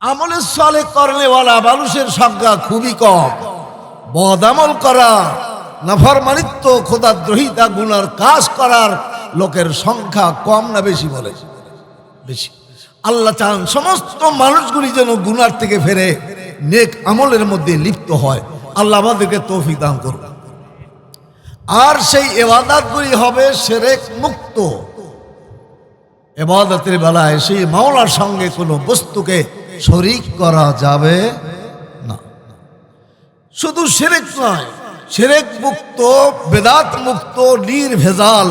আমলের সালে করলেওয়ালা মানুষের সংখ্যা খুবই কম। বদামল করা নাফরমানিত্ব খোদাদ্রোহিতা গুনার কাজ করার লোকের সংখ্যা কম না বেশি বলে। বেশি। আল্লাহ চান সমস্ত মানুষগুলি যেন গুনার থেকে ফেরে, নেক আমলের মধ্যে লিপ্ত হয়। আল্লাহ আমাদেরকে তৌফিক দান করুন। আর সেই এবাদাতগুলি হবে সেরেক মুক্ত। এবাদতের বেলায় সেই মাওলার সঙ্গে কোনো বস্তুকে শরিক করা যাবে না। শুধু সেরেক নয় সেরেক মুক্ত, বেদাত মুক্ত, নির্ভেজাল,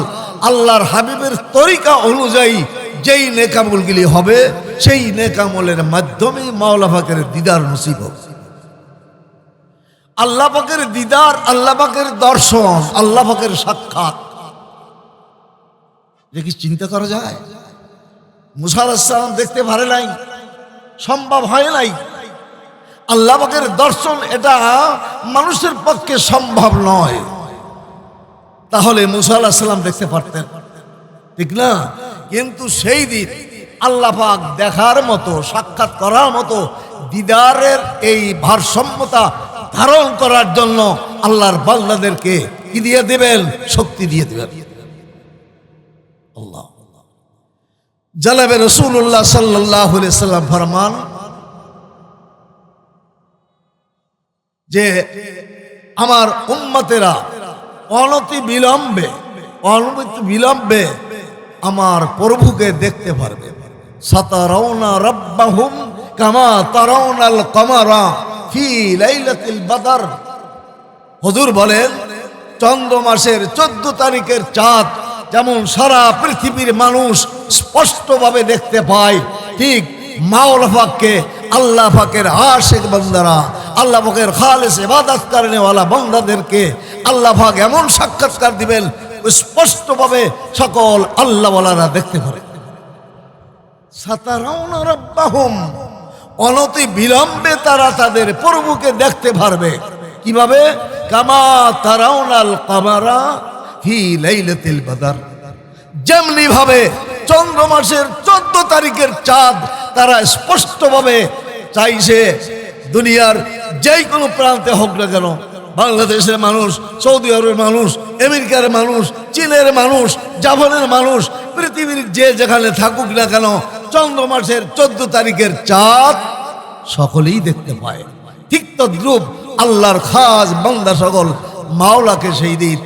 আল্লাহর হাবিবের তরিকা অনুযায়ী যেই নেকামলগুলি হবে, সেই নেকামলের মাধ্যমে মাওলা পাকের দিদার নসিব হবে। আল্লাহ দিদার, আল্লাহ পাকের দর্শন, আল্লাহ সাক্ষাৎ। যে কি চিন্তা করা যায়? মুসা আলাহিসাম দেখতে পারে নাই? সম্ভব হয় নাই। আল্লাহ পাকের দর্শন এটা মানুষের পক্ষে সম্ভব নয়। তাহলে মুসা আলাহিসাল্লাম দেখতে পারতেন। ঠিক না? কিন্তু সেই দিন আল্লাহ পাক দেখার মতো, সাক্ষাৎ করার মতো দিদারের এই ভারসাম্যতা ধারণ করার জন্য আল্লাহর বান্দাদেরকে কি দিয়ে দেবেন? শক্তি দিয়ে দেবেন। আল্লাহ। জালাবে রসুল্লাহ সাল্লাহ সাল্লাম ফরমান যে আমার উম্মতেরা অনতি বিলম্বে অনতি বিলম্বে আমার প্রভুকে দেখতে পারবে। হুজুর বলেন, চন্দ্র মাসের চোদ্দ তারিখের চাঁদ যেমন সারা পৃথিবীর মানুষ স্পষ্টভাবে দেখতে পায়, ঠিক মাওলা পাককে, আল্লাহ পাকের আশেক বান্দারা, আল্লাহ পাকের খালেস ইবাদত করেনেওয়ালা বান্দাদেরকে আল্লাহ পাক এমন সাক্ষাৎকার দিবেন, স্পষ্টভাবে সকল আল্লাহওয়ালারা দেখতে পারে। অনতি বিলম্বে তারা তাদের প্রভুকে দেখতে পারবে। কীভাবে? কামা তারাউনাল কামারা যেমনি ভাবে চন্দ্র মাসের চোদ্দ তারিখের চাঁদ তারা স্পষ্টভাবে চাইছে দুনিয়ার যেই কোনো প্রান্তে হোক না কেন, বাংলাদেশের মানুষ, সৌদি আরবের মানুষ, আমেরিকার মানুষ, চীনের মানুষ, জাপানের মানুষ, পৃথিবীর যে যেখানে থাকুক না কেন চন্দ্র মাসের চোদ্দ তারিখের চাঁদ সকলেই দেখতে পায়। ঠিক তদ্রুপ আল্লাহর খাস বান্দা সকল মাওলাকে সেই দিন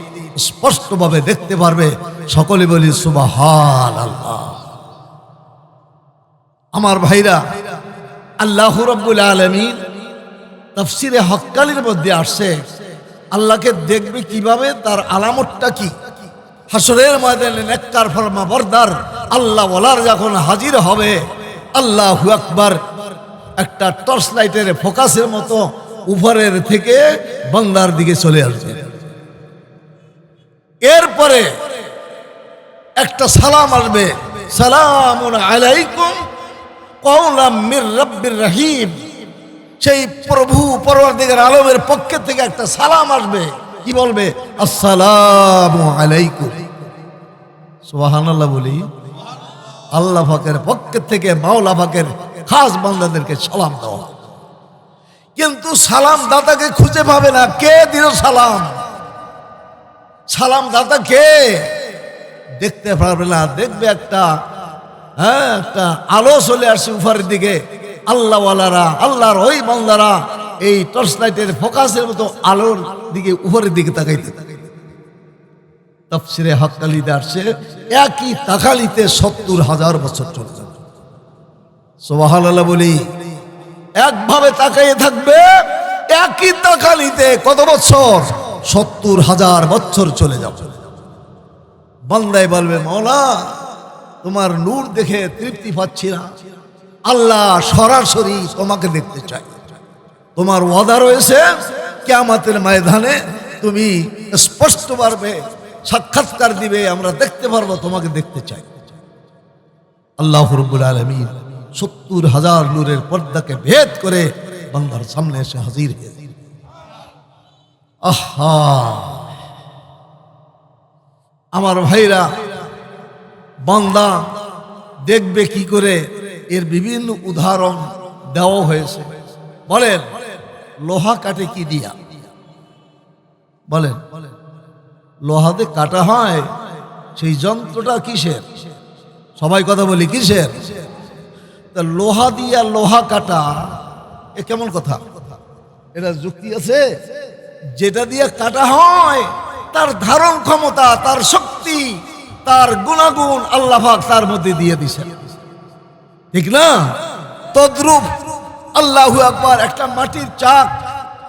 স্পষ্টভাবে দেখতে পারবে। সকলে বলি সুবাহান আল্লাহ আমার ভাইরা, আল্লাহ রব্বুল আলমিন তফসিরে হকালির মধ্যে আসছে, আল্লাহকে দেখবে কীভাবে তার আলামতটা কি? হাসরের ময়দানে নেককার ফরমা বরদার, আল্লাহ বলার যখন হাজির হবে, আল্লাহ আকবার, একটা টর্চ লাইটের ফোকাসের মতো উপরের থেকে বাংলার দিকে চলে আসবে। এরপরে একটা সালাম আসবে। সালাম আলাইকুম মির রব্বির রহিম। সেই প্রভু পরবর্তীকার আলমের পক্ষে থেকে একটা সালাম আসবে। কি বলবে? আসসালাম আলাইকুম। সুবহানাল্লাহ বলি, আল্লাহ পক্ষের থেকে মাওলা পাকের খাস বান্দাদেরকে সালাম দেওয়া। কিন্তু সালাম দাতাকে খুঁজে পাবে না। কে দিল সালাম? সালাম দাতা কে? দেখতে পারবে না, দেখবে একটা হ্যাঁ একটা আলো চলে আসছে উপরের দিকে। আল্লাহওয়ালারা, আল্লাহর ওই বান্দারা এই টর্চ লাইটের ফোকাসের মতো আলোর দিকে উপরের দিকে তাকাইতে তফসিরে হকালিতে আসছে, একই তাকালিতে সত্তর হাজার বছর চলে যাবে। সোবাহাল বলি, একভাবে তাকাইয়ে থাকবে, একই তাকালিতে কত বছর? সত্তর হাজার বছর চলে যাবে। বান্দায় বলবে মৌলা তোমার নূর দেখে তৃপ্তি পাচ্ছি না। আল্লাহ সরাসরি তোমাকে দেখতে চাই তোমার ওয়াদা রয়েছে, কেয়ামাতের ময়দানে তুমি স্পষ্ট পারবে, সাক্ষাৎকার দিবে, আমরা দেখতে পারব, তোমাকে দেখতে চাই। আল্লাহ রব্বুল আলমিন সত্তর হাজার নূরের পর্দাকে ভেদ করে বান্দার সামনে এসে হাজির হয়ে আমার ভাইরা, বান্দা দেখবে কি করে এর বিভিন্ন উদাহরণ দেওয়া হয়েছে। বলেন, লোহা কাটে কি দিয়া? বলেন, লোহাতে কাটা হয়, সেই যন্ত্রটা কিসের? সবাই কথা বলি, কিসের? তা লোহা দিয়া লোহা কাটা, এ কেমন কথা? এটা যুক্তি আছে? যেটা দিয়ে কাটা হয়, তার ধারণ ক্ষমতা, তার শক্তি, তার গুণাগুণ আল্লাহ তার মধ্যে দিয়ে দিছেন ঠিক না? তদ্রুপ আল্লাহ আকবার একটা মাটির চাক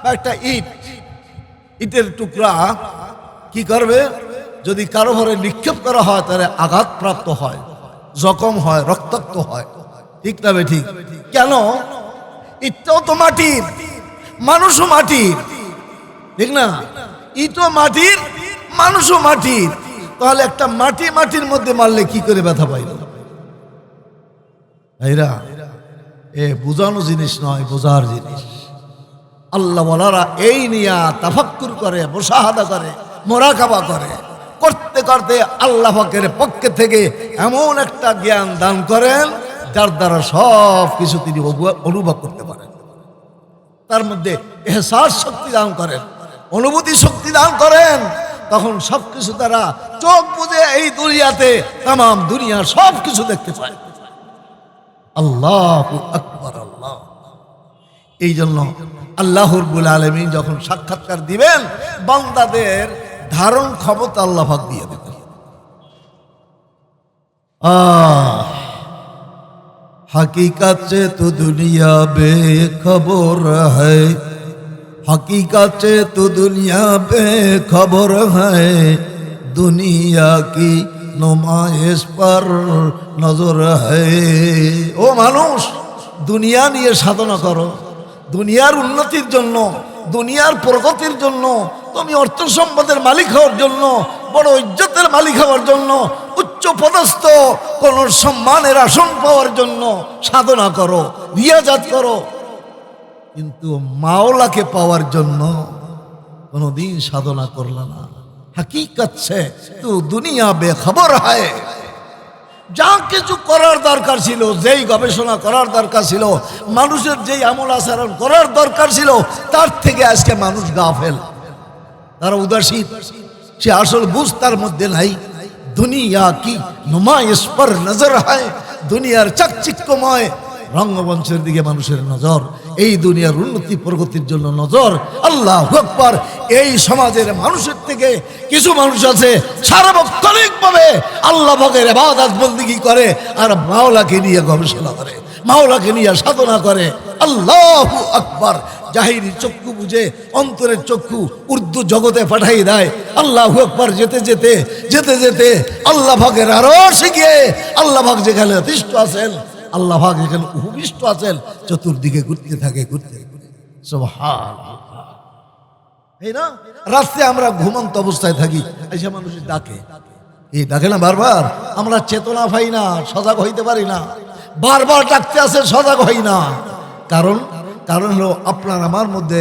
বা একটা ইট, ইটের টুকরা কি করবে? যদি কারও ঘরে নিক্ষেপ করা হয়, তাহলে আঘাতপ্রাপ্ত হয়, জখম হয়, রক্তাক্ত হয়। ঠিক না ঠিক? কেন? ইটটাও তো মাটির, মানুষও মাটির। ঠিক না? ইটও মাটির, মানুষও মাটির। তাহলে একটা মাটি মাটির মধ্যে মারলে কি করে ব্যথা পাইল? ভাইরা, এ বোঝানো জিনিস নয়, বোঝার জিনিস। আল্লাহ বলারা এই নিয়া তাফাক্কুর করে, মোশাহাদা করে, মোরাকাবা করে। করতে করতে আল্লাহ পাকের পক্ষে থেকে এমন একটা জ্ঞান দান করেন, যার দ্বারা সব কিছু তিনি অনুভব করতে পারেন। তার মধ্যে এহসাস শক্তি দান করেন। অনুভূতি শক্তি দান করেন, তখন সবকিছু তারা চোখ বুঝে এই দুনিয়াতে তাম দুনিয়া সব কিছু দেখতে পায়। আল্লাহ আকবর, আল্লাহ। এই জন্য আল্লাহর বুল আলমী যখন সাক্ষাৎকার দিবেন, বান্দাদের ধারণ ক্ষমতা আল্লাহাক দিয়ে দেবেন। হাকিকত সে তো দুনিয়া বে খবর হয় हकीकत से तो दुनिया बेखबर है दुनिया की नुमाइश पर नजर है ও মানুষ দুনিয়া নিয়ে সাধনা করো দুনিয়ার উন্নতির জন্য দুনিয়ার প্রগতির জন্য তুমি অর্থ সম্পদের মালিক হওয়ার জন্য বড় ইজ্জতের মালিক হওয়ার জন্য উচ্চ পদস্থ কোন সম্মানের আসন পাওয়ার জন্য সাধনা করো রিয়াজাত করো কিন্তু মাওলাকে পাওয়ার জন্য কোনোদিন সাধনা করলা না। হাকিকত সে, তু দুনিয়া বেখবর হয়। যা কিছু করার দরকার ছিল, যেই গবেষণা করার দরকার ছিল, মানুষের যেই আমল আচরণ করার দরকার ছিল, তার থেকে আজকে মানুষ গা গাফেল। তারা উদাসীন, সে আসল বুঝ তার মধ্যে নাই। দুনিয়া কি পর নজর হয়, দুনিয়ার চাকচিক্যময় রঙ্গমঞ্চের দিকে মানুষের নজর, এই দুনিয়ার উন্নতি প্রগতির জন্য নজর। আল্লাহ আকবার। এই সমাজের মানুষের থেকে কিছু মানুষ আছে, সার্বক্ষণিকভাবে আল্লাহ ভগের আবাদাত বন্দিগি করে আর মাওলাকে নিয়ে গবেষণা করে, মাওলাকে নিয়ে সাধনা করে। আল্লাহ আকবর। জাহিরি চক্ষু বুঝে, অন্তরের চক্ষু উর্দু জগতে পাঠাই দেয়। আল্লাহ আকবার, যেতে যেতে যেতে যেতে আল্লাহ ভাগের আরও শিখিয়ে আল্লাহ ভাগ যেখানে অতিষ্ঠ আছেন আল্লাহ ভাগ যেখানে উপবিষ্ট আছেন, চতুর্দিকে ঘুরতে থাকে, ঘুরতে। এই না? রাত্রে আমরা ঘুমন্ত অবস্থায় থাকি এসে মানুষ ডাকে। এই ডাকে না বারবার? আমরা চেতনা পাই না, সজাগ হইতে পারি না। বারবার ডাকতে আসে, সজাগ হই না। কারণ কারণ হলো আপনার আমার মধ্যে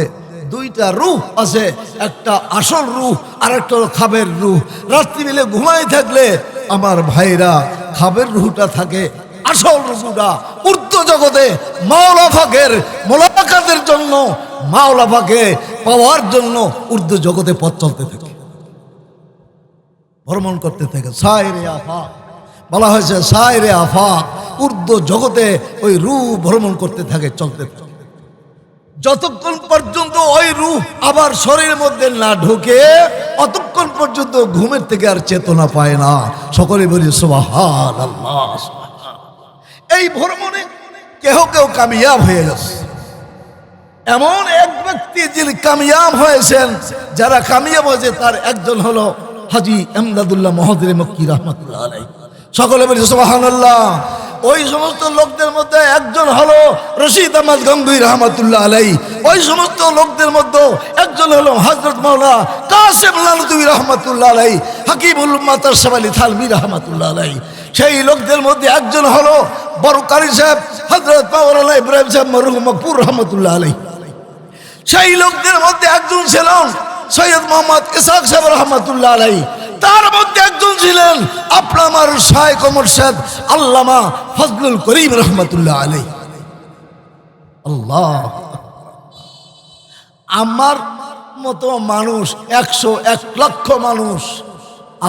দুইটা রূহ আছে। একটা আসল রূহ আর একটা খাবের রূহ রাত্রি মিলে ঘুমাই থাকলে আমার ভাইরা খাবের রুহটা থাকে আসল রুহুটা উর্দু জগতে মাওলা ফাঁকের মোলাকাতের জন্য, মাওলা ফাঁকে পাওয়ার জন্য উর্দু জগতে পথ চলতে থাকে। ভ্রমণ করতে থাকে। সাইরে আফাক বলা হয়েছে, সাইরে আফাক উর্দু জগতে ওই রু ভ্রমণ করতে থাকে, চলতে থাকে। যতক্ষণ পর্যন্ত ওই রূহ আবার শরীরের মধ্যে না ঢোকে, অতক্ষণ পর্যন্ত ঘুমের থেকে আর চেতনা পায় না। সকলে বলি সুবাহান আল্লাহ। এই ভ্রমণে কেহ কেউ কামিয়াব হয়ে গেছে। এমন এক ব্যক্তি যিনি কামিয়াব হয়েছেন, যারা কামিয়াব হয়েছে, তার একজন হলো হাজি এমদাদুল্লাহ মহদির মক্কি রহমতুল্লাহ আলাই সকলে বলি, সুবহানাল্লাহ। ওই সমস্ত লোকদের মধ্যে একজন হলো রশিদ আহমদ গঙ্গুই রহমতুল্লাহ আলাই ওই সমস্ত লোকদের মধ্যে একজন হলো হজরত মাওলা কাসেম লালতুবি রহমতুল্লাহ আলাই হাকিমুল মাতার সাবালি থালমি রহমতুল্লাহ আলাই সেই লোকদের মধ্যে একজন হলো বড় কারি সাহেব হজরত ইব্রাহিম সাহেব মকপুর রহমতুল্লাহ আলাই সেই লোকদের মধ্যে একজন ছিলেন সৈয়দ মোহাম্মদ ইসাক সাহেব রহমতুল্লাহ আলাই তার মধ্যে একজন ছিলেন আপনার আমার সাহেব আল্লামা ফজলুল করিম রহমতুল্লাহ আলাই আল্লাহ। আমার মতো মানুষ, একশো এক লক্ষ মানুষ,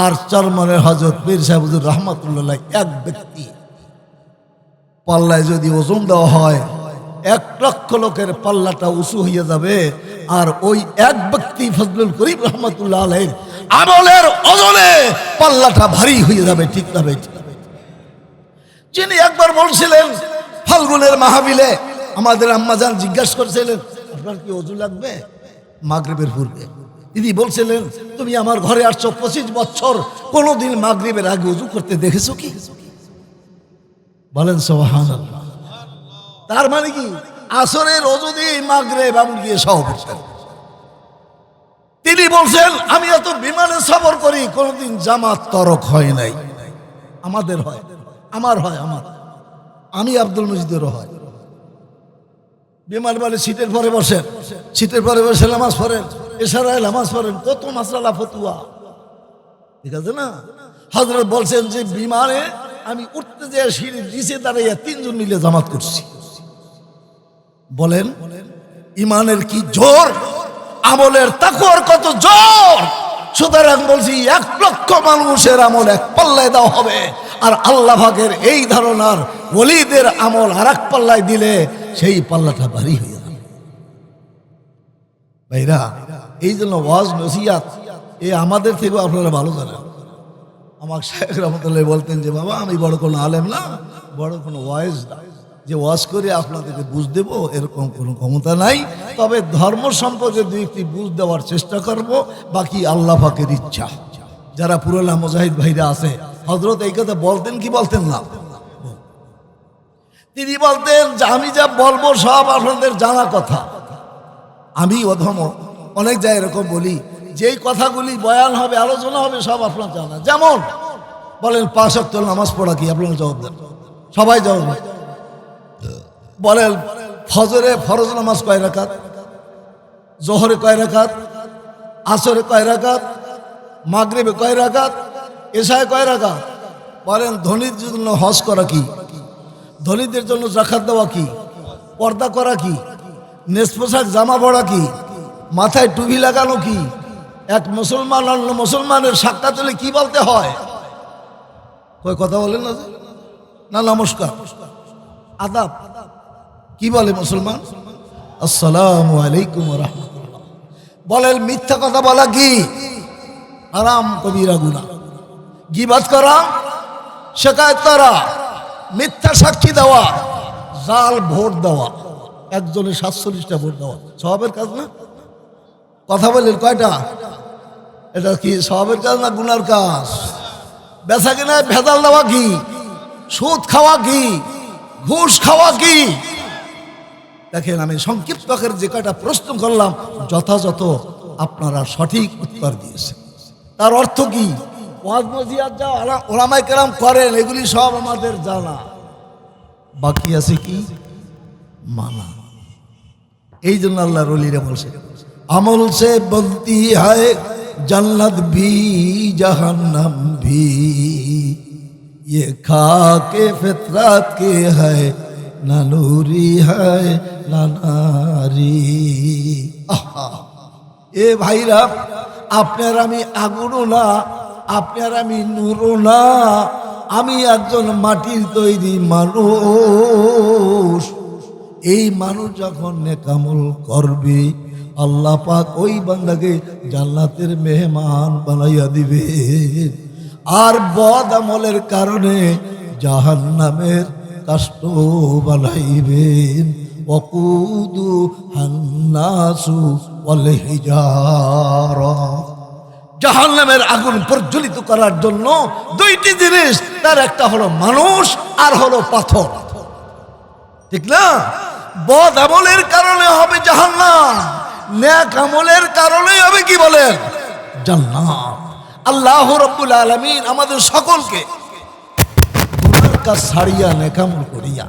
আর চরমনের হজরত পীর সাহেবুর রহমতুল্লাহ এক ব্যক্তি। পাল্লায় যদি ওজন দেওয়া হয়, এক লক্ষ লোকের পাল্লাটা উঁচু হয়ে যাবে। আর ওই এক ব্যক্তি ফজলুল করিম রহমতুল্লাহ আলহ আমলের ওজনে পাল্লাটা ভারী হয়ে যাবে, ঠিক যাবে ঠিক যিনি একবার বলছিলেন, ফাল্গুনের মাহাবিলে আমাদের আম্মাজান জিজ্ঞাসা করছিলেন, আপনার কি অজু লাগবে? মাগরিবের পূর্বে। দিদি বলছিলেন, তুমি আমার ঘরে আসছো পঁচিশ বছর, কোনোদিন মাগরিবের আগে অজু করতে দেখেছ কি? বলেন সোহান তার মানে কি? আসরের দিয়ে মাগরেব এমন গিয়ে সহ তিনি বলছেন, আমি এত বিমানে সফর করি, কোনোদিন জামাত তরক হয় নাই। আমাদের হয়, আমার হয়, আমার। আমি আব্দুল মজিদেরও হয়। বিমান বলে সিটের পরে বসেন সিটের পরে বসে নামাজ পড়েন এছাড়াই নামাজ পড়েন কত মাসালা ফতুয়া। ঠিক আছে না? হজরত বলছেন যে, বিমানে আমি উঠতে যে সিঁড়ি নিচে দাঁড়িয়ে তিনজন মিলে জামাত করছি। বলেন, ইমানের কি জোর? আমলের তাকর কত জোর? সুতরাং বলছি, এক লক্ষ মানুষের আমল এক পাল্লায় দেওয়া হবে। আর আল্লাহ ভাগের এই ধারণার ওলিদের আমল আর এক পাল্লায় দিলে সেই পাল্লাটা ভারী হয়ে যাবে। ভাইরা, এই জন্য ওয়াজ নসিয়াত এ আমাদের থেকেও আপনারা ভালো জানেন। আমার শেখ রহমতুল্লাহ বলতেন যে, বাবা, আমি বড় কোনো আলেম না, বড় কোনো ওয়াইজ না। যে ওয়াজ করে আপনাদেরকে বুঝ দেব, এরকম কোনো ক্ষমতা নাই। তবে ধর্ম সম্পর্কে দুই একটি বুঝ দেওয়ার চেষ্টা করব, বাকি আল্লাহ পাকের ইচ্ছা। যারা পুরোলা মুজাহিদ ভাইরা আছে হজরত এই কথা বলতেন কি বলতেন না? তিনি বলতেন যে, আমি যা বলব সব আপনাদের জানা কথা। আমি অধম, অনেক জায়গায় এরকম বলি যেই কথাগুলি বয়ান হবে, আলোচনা হবে, সব আপনার জানা। যেমন বলেন পাঁচ অক্ট নামাজ পড়া কি? আপনার জবাব দেন। সবাই জবাব বলেন, ফজরে ফরজ নামাজ কয় রাকাত? জোহরে কয় রাকাত? আসরে কয় রাকাত? মাগরিবে কয় রাকাত? এশায় কয় রাকাত? বলেন, ধনীর জন্য হজ করা কি? ধনীদের জন্য জাকাত দেওয়া কি? পর্দা করা কি? নেস পোশাক জামা পড়া কি? মাথায় টুপি লাগানো কি? এক মুসলমান অন্য মুসলমানের সাক্ষাৎ হলে কি বলতে হয়? কই, কথা বলেন না? না, নমস্কার। আদাব। কি বলে মুসলমান? আসসালাম আলাইকুম বলেন, মিথ্যা কথা বলা কি? আরাম কবিরা গুনা গিবাদ করা, শেখায়ত করা, মিথ্যা সাক্ষী দেওয়া, জাল ভোট দেওয়া, একজনের সাতচল্লিশটা ভোট দেওয়া। সবের কাজ না? কথা বললেন, কয়টা? এটা কি সবের কাজ না গুনার কাজ? বেচা কিনা, ভেজাল দেওয়া কি? সুদ খাওয়া কি? ঘুষ খাওয়া কি? দেখেন, আমি সংক্ষিপ্ত যে কয়টা প্রশ্ন করলাম, যথাযথ আপনারা সঠিক উত্তর দিয়েছেন। তার অর্থ কি? ওয়াজ যা ওলা- ওলামায়ে কেরাম করেন, এগুলি সব আমাদের জানা। বাকি আছে কি? মানা। এই জন্য আল্লাহ রলিরা বলছে আমল সে বলতি হয় জান্নাত ভি জাহান্নাম ভি ये खाके फितरत के है ना नूरी है ना नारी আহা এ ভাইরা আপনার আমি আগুনও না আপনার আমি নুরো না আমি একজন মাটির তৈরি মানুষ এই মানুষ যখন নেকামল করবে আল্লাহ পাক ওই বান্দাকে জান্নাতের মেহমান বানাইয়া দিবে। আর বদ আমলের কারণে জাহান্নামের কষ্ট বানাইবেন ওকুদু হান্নাসু ওয়াল হিজারা। জাহান্নামের আগুন প্রজ্বলিত করার জন্য দুইটি জিনিস, তার একটা হলো মানুষ আর হলো পাথর। ঠিক না? বদ আমলের কারণে হবে জাহান্নাম। ন্যাক আমলের কারণে হবে কি বলেন? জান্নাত। আল্লাহ রব্বুল আমাদের সকলকে কাজ নেকামল করিয়া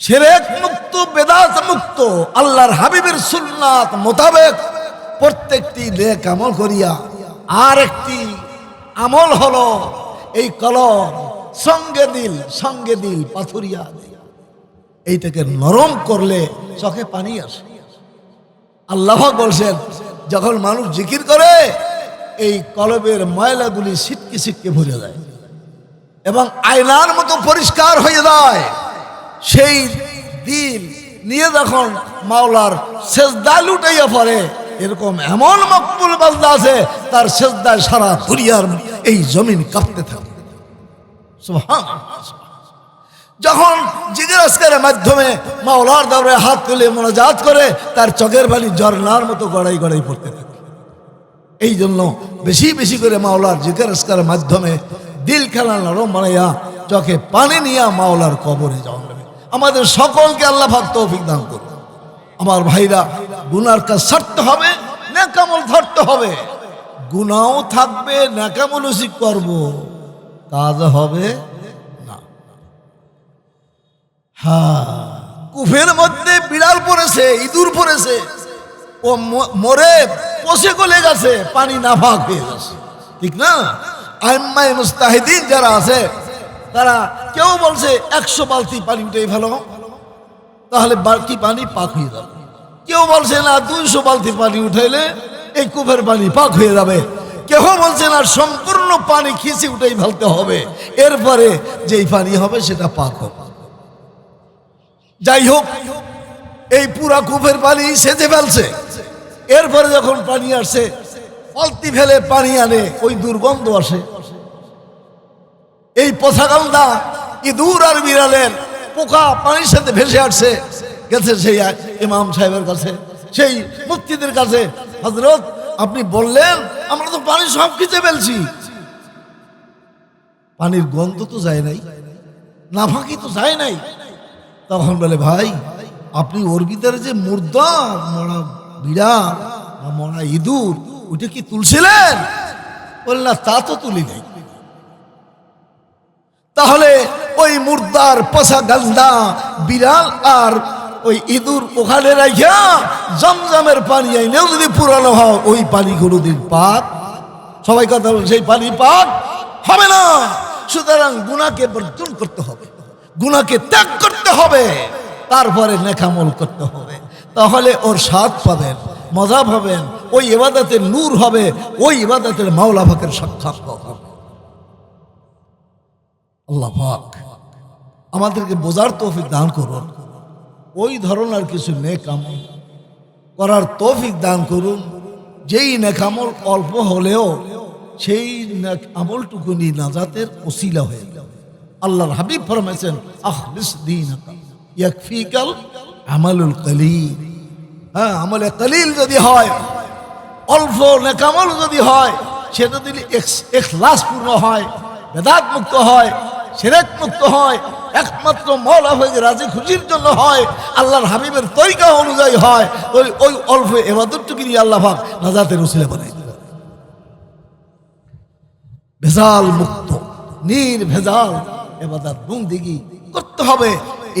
সেরেক মুক্ত, বেদাত মুক্ত, আল্লাহর হাবিবের সুন্নাত মোতাবেক প্রত্যেকটি নেক আমল করিয়া আর একটি আমল হলো এই কলম সঙ্গে দিল সঙ্গে দিল পাথরিয়া এইটাকে নরম করলে চোখে পানি আসে। আল্লাহ বলছেন, যখন মানুষ জিকির করে, এই কলবের ময়লাগুলি সিটকে সিটকে ভরে যায় এবং আয়নার মতো পরিষ্কার হয়ে যায় সেই দিন নিয়ে যখন মাওলার সেজদা লুটাইয়া পড়ে, এরকম এমন মকবুল বাজদা আছে, তার সেজদায় সারা দুনিয়ার এই জমিন কাঁপতে থাকে সুবহানাল্লাহ। যখন জিজ্ঞেস আজকের মাধ্যমে মাওলার দরবারে হাত তুলে মোনাজাত করে, তার চোখের পানি ঝর্ণার মতো গড়াই গড়াই পড়তে থাকে। এই জন্য বেশি বেশি করে মাওলার জিজ্ঞেস আজকের মাধ্যমে দিল খেলা নরম বানাইয়া চোখে পানি নিয়ে মাওলার কবরে যাওয়া যাবে আমাদের সকলকে আল্লাহ তৌফিক দান করুন। আমার ভাইরা, গুনার কাজ ছাড়তে হবে ন্যাকামল ধরতে হবে। গুনাও থাকবে ন্যাকামল করব। কাজ হবে কুফের মধ্যে বিড়াল পড়েছে, ইঁদুর পড়েছে। ও মরে পচে গলে গেছে, পানি নাফাক হয়ে গেছে। ঠিক না? আইম্মাই মুস্তাহিদিন যারা আছে, তারা কেউ বলছে, একশো বালতি পানি উঠে ফেলো, তাহলে বালতি পানি পাক হয়ে যাবে। কেউ বলছে, না, দুইশো বালতি পানি উঠাইলে এই কূপের পানি পাক হয়ে যাবে। কেউ বলছে, না, সম্পূর্ণ পানি খিচে উঠেই ফেলতে হবে। এরপরে যেই পানি হবে, সেটা পাক হবে। যাই হোক এই পুরা কূপের পানি সেচে ফেলছে। এরপরে যখন পানি আসছে পালতি ফেলে পানি আনে, ওই দুর্গন্ধ আসে। এই পথাকান্দা ইঁদুর আর বিড়ালের পোকা পানির সাথে ভেসে আসছে, গেছে সেই ইমাম সাহেবের কাছে, সেই মুক্তিদের কাছে। হজরত আপনি বললেন, আমরা তো পানি সব খিচে ফেলছি। পানির গন্ধ তো যায় নাই, নাফাকি তো যায় নাই। তখন বলে, ভাই, আপনি ওর ভিতরে যে মুর্দা, মরা বিড়াল বা মরা ইঁদুর ওটা কি তুলছিলেন? বলে, না, তা তো তুলি নাই। তাহলে ওই মুর্দার পচা গান্দা বিড়াল আর ওই ইঁদুর ওখানে রাখিয়া জমজমের পানি আইনেও যদি পুরানো হয়, ওই পানি কোনোদিন পাক? সবাই কথা বলে, সেই পানি পাক হবে না। সুতরাং গুনাকে বর্জন করতে গুনাকে ত্যাগ করতে হবে, তারপরে নেখামল করতে হবে। তাহলে ওর স্বাদ পাবেন, মজা পাবেন, ওই ইবাদতের নূর হবে, ওই ইবাদতের মাওলা ভাকের সাক্ষাৎ হবে। আল্লাহ পাক, আমাদেরকে বোঝার তৌফিক দান করুন। ওই ধরনের কিছু নেক আমল করার তৌফিক দান করুন, যেই নেকামল অল্প হলেও সেই নেক আমলটুকুনি নাজাতের ওসিলা হয়ে গেল আল্লাহর হাবিব ফরমাইছেন, আখলিস দীনাকা, ইয়াকফিকাল আমালুল কলিল। হ্যাঁ আমলে কলিল যদি হয়, অল্প নেকামল যদি হয় সেটা যদি এখলাস পূর্ণ হয় বেদাত মুক্ত হয় সেরেক মুক্ত হয়, একমাত্র মৌলা হয়ে রাজি খুশির জন্য হয়, আল্লাহর হাবিবের তরিকা অনুযায়ী হয়, ওই ওই অল্প এবাদতটুকু নিয়ে আল্লাহ ভাগ নাজাতের উসিলে বানাই ভেজাল মুক্ত নির ভেজাল এবাদাত বন্দিগি করতে হবে।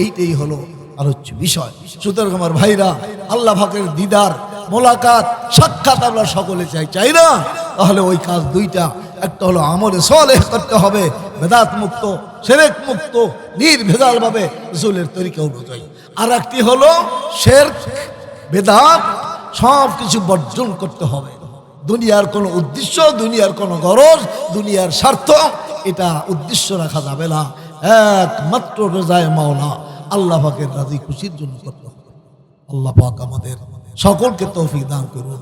এইটাই হলো আলোচ্য বিষয়। সুতরাং আমার ভাইরা, আল্লাহ ভাগের দিদার, মোলাকাত, সাক্ষাৎ আমরা সকলে চাই চাই না? তাহলে ওই কাজ দুইটা, একটা হলো আমলে সলেহ করতে হবে, বেদাত মুক্ত, সেরেক মুক্ত, নির্ভেজাল ভাবে রসুলের তরিকা অনুযায়ী। আর একটি হলো শের বেদাত, সব কিছু বর্জন করতে হবে। দুনিয়ার কোনো উদ্দেশ্য, দুনিয়ার কোনো গরজ, দুনিয়ার স্বার্থ এটা উদ্দেশ্য রাখা যাবে না। একমাত্র রোজায় মাওলা, আল্লাহ পাকের রাজি খুশির জন্য করতে হবে। আল্লাহ পাক আমাদের সকলকে তৌফিক দান করুন।